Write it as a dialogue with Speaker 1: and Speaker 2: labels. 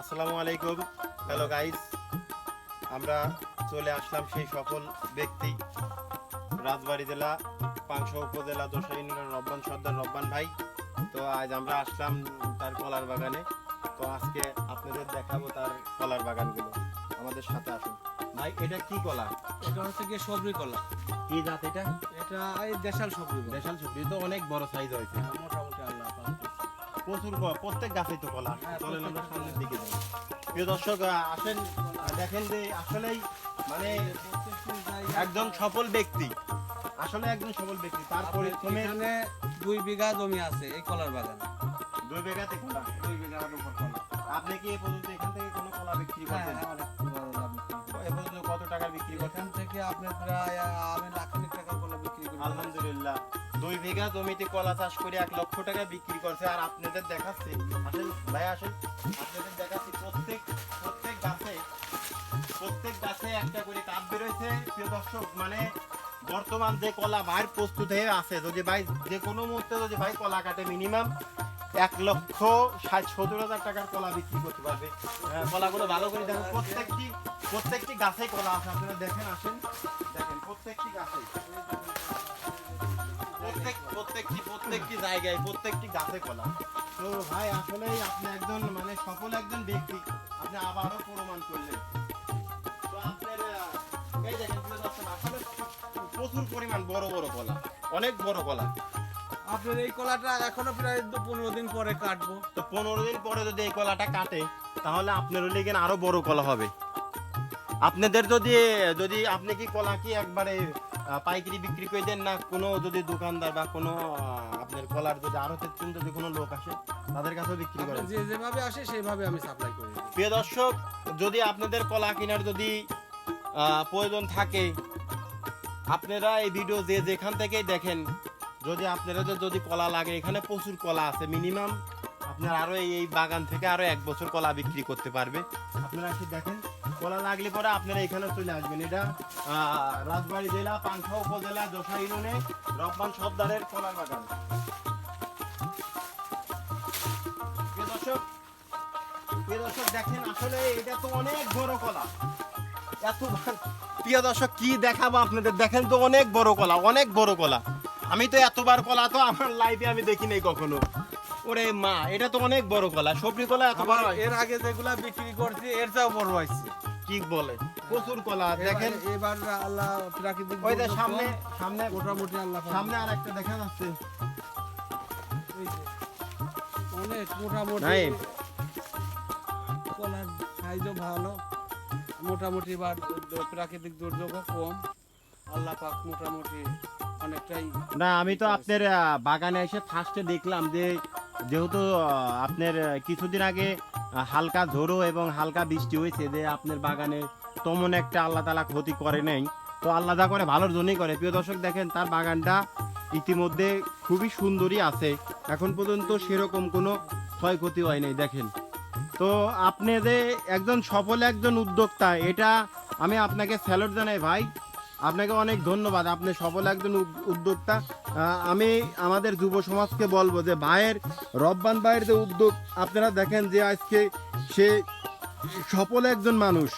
Speaker 1: আসসালামু আলাইকুম। Hello guys আমরা চলে আসলাম সেই সফল ব্যক্তি। রাজবাড়ী জেলা পাংশা উপজেলা দোসা ইউনিয়ন রব্বান সর্দার রব্বান ভাই। তো আজ আমরা আসলাম তার কলার বাগানে। তো আজকে আপনাদের দেখাবো তার কলার বাগানগুলো। আমাদের সাথে আসুন। ভাই এটা কি কলা?
Speaker 2: এটা হচ্ছে গিয়ে সবরি কলা।
Speaker 1: কি জাত এটা?
Speaker 2: এটা দেশাল সবরি
Speaker 1: দেশাল সবজি তো অনেক বড় সাইজ হয়েছে। প্রচুর প্রত্যেক গাছেই তো কলা।
Speaker 2: হ্যাঁ,
Speaker 1: চলেন আমরা সামনের দিকে যাই। প্রিয় দর্শক আসেন দেখেন যে আসলেই মানে একজন সফল ব্যক্তি। আসলে একজন সফল ব্যক্তি তার পরিশ্রমের
Speaker 2: দুই বিঘা জমি আছে এই কলার বাগান।
Speaker 1: দুই বিঘাতে কলা?
Speaker 2: দুই বিঘার উপর কলা।
Speaker 1: আপনি কি এ পর্যন্ত এখান থেকে কোনো কলা বিক্রি
Speaker 2: হ্যাঁ,
Speaker 1: করছেন?
Speaker 2: অনেক বড় লাভ বিক্রি করি।
Speaker 1: এ পর্যন্ত কত টাকা বিক্রি
Speaker 2: এখান থেকে আপনি প্রায় আমি লাখানিক টাকার কলা বিক্রি করি।
Speaker 1: আলহামদুলিল্লাহ। দুই বিঘা জমিতে কলা চাষ করে এক লক্ষ টাকা বিক্রি করছে, আর আপনাদের দেখাচ্ছি। আসেন, ভাই আসেন। আপনাদের দেখাচ্ছি প্রত্যেক প্রত্যেক গাছে প্রত্যেক গাছে একটা করে কাপ বেরোয়েছে প্রিয় দর্শক মানে বর্তমান যে কলা ভাইয়ের প্রস্তুত হয়ে আছে, যদি ভাই যে কোনো মুহূর্তে যদি ভাই কলা কাটে মিনিমাম এক লক্ষ ষাট, সত্তর হাজার টাকার কলা বিক্রি করতে পারবে। কলাগুলো ভালো করে দেখেন, প্রত্যেকটি প্রত্যেকটি গাছে কলা আছে। আপনারা দেখেন, আসেন, দেখেন, প্রত্যেকটি গাছে প্রত্যেক প্রত্যেকটি প্রত্যেকটি জায়গায় প্রত্যেকটি গাছে কলা। তো ভাই আসলেই আপনি একজন মানে সফল একজন ব্যক্তি। আপনি আবারও প্রমাণ করলেন। তো আপনার এই দেখেন আসলে প্রচুর পরিমাণ বড় বড় কলা অনেক বড় কলা।
Speaker 2: আপনার এই কলাটা এখনও প্রায় দু পনেরো দিন পরে কাটবো।
Speaker 1: তো পনেরো দিন পরে যদি এই কলাটা কাটে তাহলে আপনার হলে আরও বড় কলা হবে। আপনাদের যদি যদি আপনি কি কলা কি একবারে পাইকারি বিক্রি করে দেন না কোনো যদি দোকানদার বা কোনো আপনার কলার যদি আরও জন্য যদি কোনো লোক আসে তাদের কাছেও বিক্রি করেন।
Speaker 2: যে যেভাবে আসে সেইভাবে আমি সাপ্লাই করি
Speaker 1: প্রিয় দর্শক যদি আপনাদের কলা কেনার যদি আহ, প্রয়োজন থাকে আপনারা এই ভিডিও যে যেখান থেকেই দেখেন যদি আপনাদের যদি কলা লাগে এখানে প্রচুর কলা আছে মিনিমাম আপনার আরও এই বাগান থেকে আরও এক বছর কলা বিক্রি করতে পারবে। আপনারা এসে দেখেন, কলা লাগলে পরে আপনারা এখানে চলে আসবেন। এটা রাজবাড়ী জেলা, পাংখা উপজেলা দোসা ইউনিয়নে, রব্বান সর্দারের কলার বাগান। কি দেখেন তো অনেক বড় কলা, অনেক বড় কলা। আমি তো এতবার কলা তো আমার লাইফে আমি দেখিনি কখনো। ওরে মা এটা তো অনেক বড় কলা সবজি কলা এত বড়
Speaker 2: এর আগে যেগুলা বিক্রি করছি এর বড় হয়েছে।
Speaker 1: কি বলে? প্রচুর কলা দেখেন।
Speaker 2: এবার- আল্লাহ প্রাকৃতিক
Speaker 1: ওই যে সামনে সামনে
Speaker 2: মোটামুটি আল্লাহ
Speaker 1: সামনে আর একটা দেখা যাচ্ছে।
Speaker 2: অনেক মোটামুটি কলার সাইজও ভালো। মোটামুটি এবার প্রাকৃতিক দুর্যোগও কম। আল্লাহ পাক মোটামুটি অনেকটাই
Speaker 1: না আমি তো আপনার বাগানে এসে ফার্স্টে দেখলাম যে যেহেতু আপনার কিছুদিন আগে হালকা ঝোড়ো এবং হালকা বৃষ্টি হয়েছে যে আপনার বাগানে তেমন একটা আল্লাহ তালা ক্ষতি করে নেই। তো আল্লাহ যা করে ভালোর জন্যই করে। প্রিয় দর্শক, দেখেন তার বাগানটা ইতিমধ্যে খুবই সুন্দরই আছে। এখন পর্যন্ত সেরকম কোনো ক্ষয়ক্ষতি হয় নাই, দেখেন। তো আপনি যে একজন সফল, একজন উদ্যোক্তা, এটা আমি আপনাকে স্যালুট জানাই ভাই। আপনাকে অনেক ধন্যবাদ। আপনি সফল, একজন উদ্যোক্তা। আমি আমাদের যুব সমাজকে বলব যে ভাইয়ের, রব্বান ভাইয়ের যে উদ্যোগ, আপনারা দেখেন যে আজকে সে সফল একজন মানুষ।